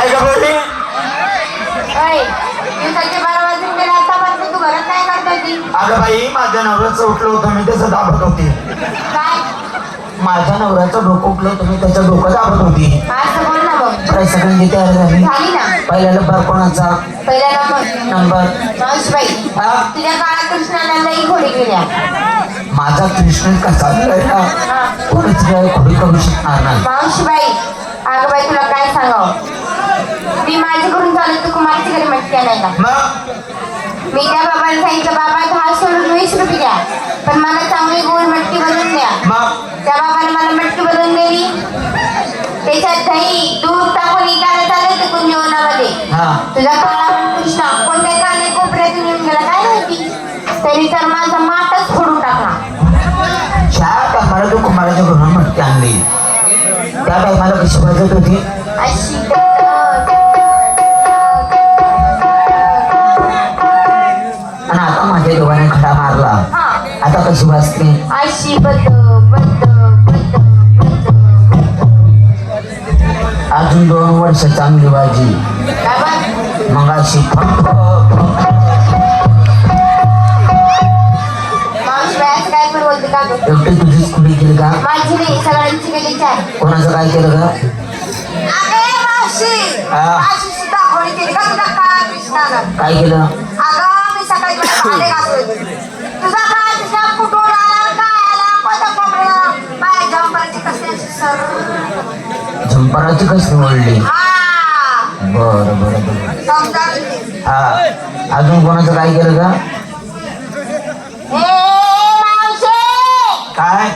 काय ग बोलली अगं बाई माझ्या नवऱ्याचं उठलं होतं मी त्याचं दाबत होती. माझ्या नवऱ्याचं डोकं उठलं होतं मी त्याचं डोकं दाबत होती. काय सगळ्यांची तयार झाली पहिल्या नंबर कोणाचा? पहिला नंबर. माझा कृष्ण कसा कोणीच काय खोडी करू शकणार नाही. तुला काय सांगावं? मी माझे करून चालू तू कुमारची घरी मटक्या नाही का मी त्या बाबाला सांगितलं बाबा दहा सोडून वीस रुपये द्या. पण मला चांगली गोल मटकी बनवून द्या. त्या बाबाने मला मटकी बनवून दिली. त्याच्यात दही दूध टाकून इकायला चालत होतं जेवणामध्ये हा. तुझा काळा कृष्णा कोणत्या काने कोपऱ्यातून येऊन गेला. काय माहिती? त्यांनी तर माझा माटच फोडून टाकला. चार टायमाला तू कुमाराच्या घरून मटकी आणली? त्या टायमाला कशी वाजत होती? अशी का गं? एकटी तुझीच कुठे केली का माझी नाही सगळ्यांची गेली चार कोणाचं काय केलं का अरे मावशी हा. माझी सुद्धा होळी केली का तुझा काळा कृष्णानं काय केलं अगं मी सकाळी तुला भांडे घासत होते. तुझा कसली झंपराची कशी ओढली हा. बरं बरं बरं. हा. अजून कोणाचं काय केलं का काय?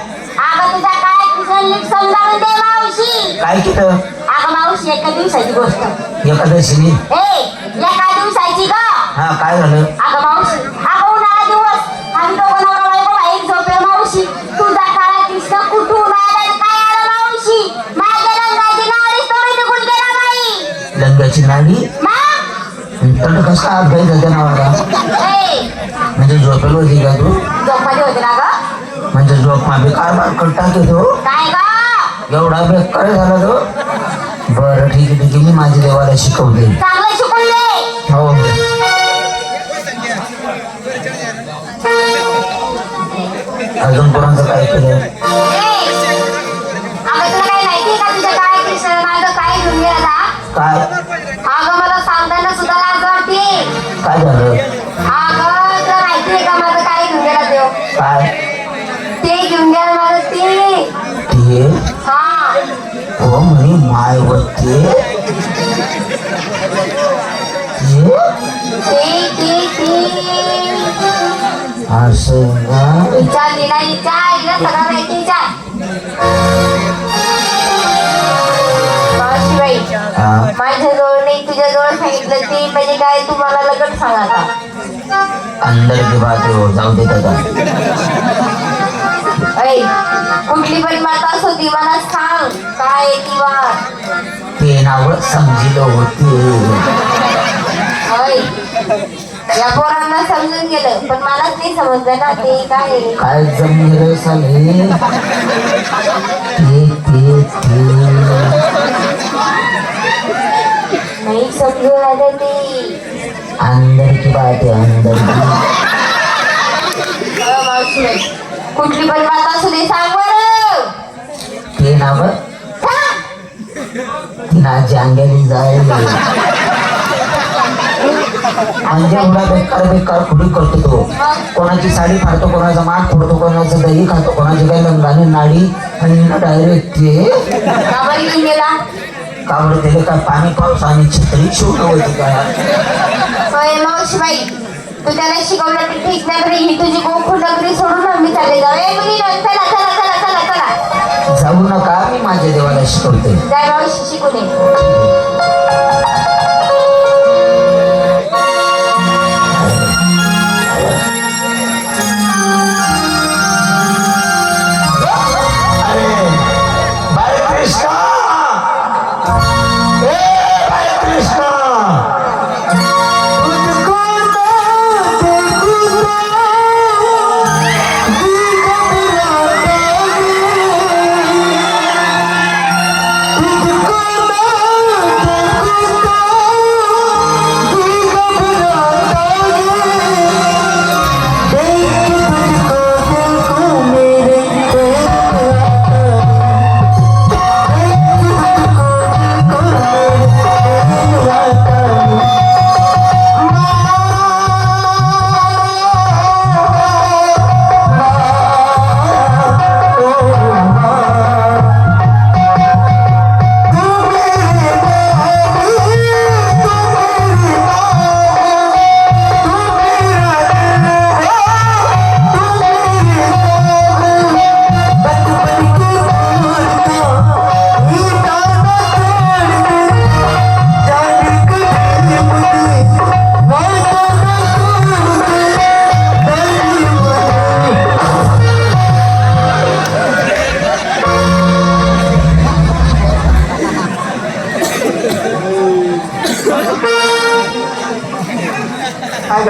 काय केलं? मावशी एका दिवसाची गोष्ट. एकादशीने? ए एका दिवसाची ग. हा काय झालं अगं मावशी अगं उन्हाळा दिवस आम्ही दोघं नवरा बायको बाहेर झोपे मावशी तुझा काळा कृष्ण कुठून आला आणि काय आलं मावशी माझ्या रंगाची नाडी तोडी निघून गेला बाई लंग्याची नाडी मग तर कसा हात घाई जाते म्हणजे झोपेल होती का तू? झोपमध्ये होते ना ग म्हणजे झोप मागे कारभार करता की तो? एवढा बेकार झाला तो? बरं ठीक आहे ठीक आहे. मी माझ्या देवाला शिकवते. चांगलं हो अजूनपर्यंत काय केलं? काय झालं? अगं तुला माहितीये का माझं काय घेऊन गेला देव काय? ते घेऊन गेला माझं ते. ते? हा. हो म्हणे माय वरते ते ते ते. असं ना विचार लिहिला विचार हिला सगळं अंदर की बात हो जाऊ दे दादा. ऐ कुठली पण माता असो ती मला सांग काय ती वाट ते नाव समजिलं होते. ऐ या पोरांना समजून गेलं पण मलाच नाही समजलं ना ते काय. काय जमले साले? ते ते ते. नाही समजून आलं ते. बात की। अ, मावशीबाई, कुठली पण माता असू दे सांग ते नाव? सांग. तिना जांगेली जायला म्हणजे एवढा बेकार बेकार कुठे करतो तो. कोणाची साडी फाडतो कोणाचा मान फोडतो कोणाचं दही खातो कोणाची काही लंगाने नाडी आणि डायरेक्ट ते का गेला. कावर दिले का पाणी पाऊस आणि छत्री शिवणं होती का? होय मावशीबाई. तू त्याला शिकवलं तर ठीक नाही तरी ही तुझी गोखू नगरी सोडून मी चालले जाऊ. ए मुली चला चला चला चला चला. जाऊ नका मी माझ्या देवाला शिकवते. जाय मावशी शिकून ये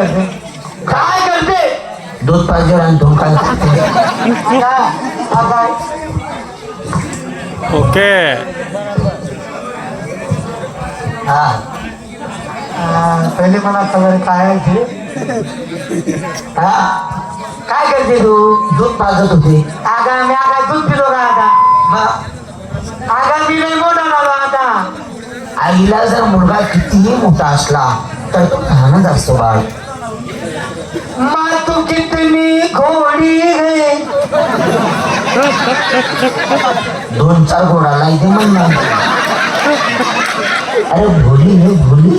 करते काय करते? दूध पाहिजे आणि काय ओके. हा. पहिले मला सगळं काय? हा. काय करते तू? दूध पाजत होते. आगा मी आगा दूध पिलो का आता? आगा मी नाही मोठा झालो आता. आईला जर मुलगा कितीही मोठा असला तर तो लहानच असतो बाळ. माँ तू कितनी घोड़ी है। दोन चार घोडाला इथे म्हणणार अरे भोली हे भोली.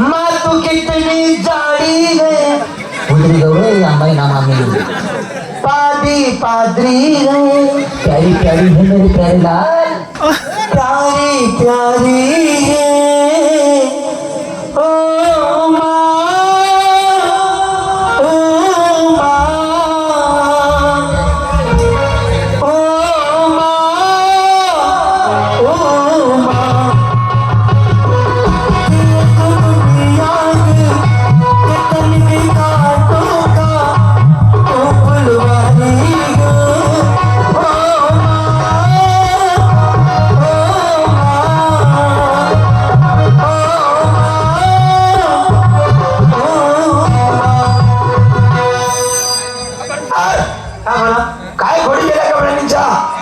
माँ तू कितनी जाड़ी है। उतरी गौरे आंबाई नामा मिली पादी पादरी है। प्यारी प्यारी है मेरे प्यारे लाल. प्यारी प्यारी है।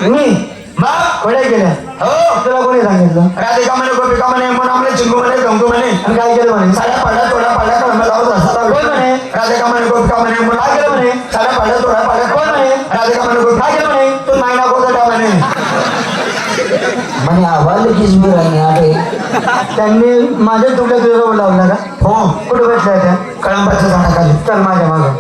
मी मग खोड्या केल्या हो तुला कोणी सांगितलं राधिका म्हणे गोपिका म्हणे मन म्हणे चिंगू म्हणे गंगू म्हणे आणि काय केलं म्हणे साड्या पाड्या तोड्या पाड्या कळंबा लावत रसाला कोण म्हणे? राधिका म्हणे गोपिका म्हणे मन काय केलं म्हणे? साड्या पाड्या तोड्या पाड्या कोण म्हणे? राधिका म्हणे गोपिका काय केलं म्हणे? तू मायना गोदटा म्हणे म्हणे आवाज किसमी राहिली अरे त्यांनी माझ्या तुकड्या तुझ्याजवळ लावला का हो कुठं बसल्या त्या कळंबाच्या झाडाखाली चल माझ्या मागं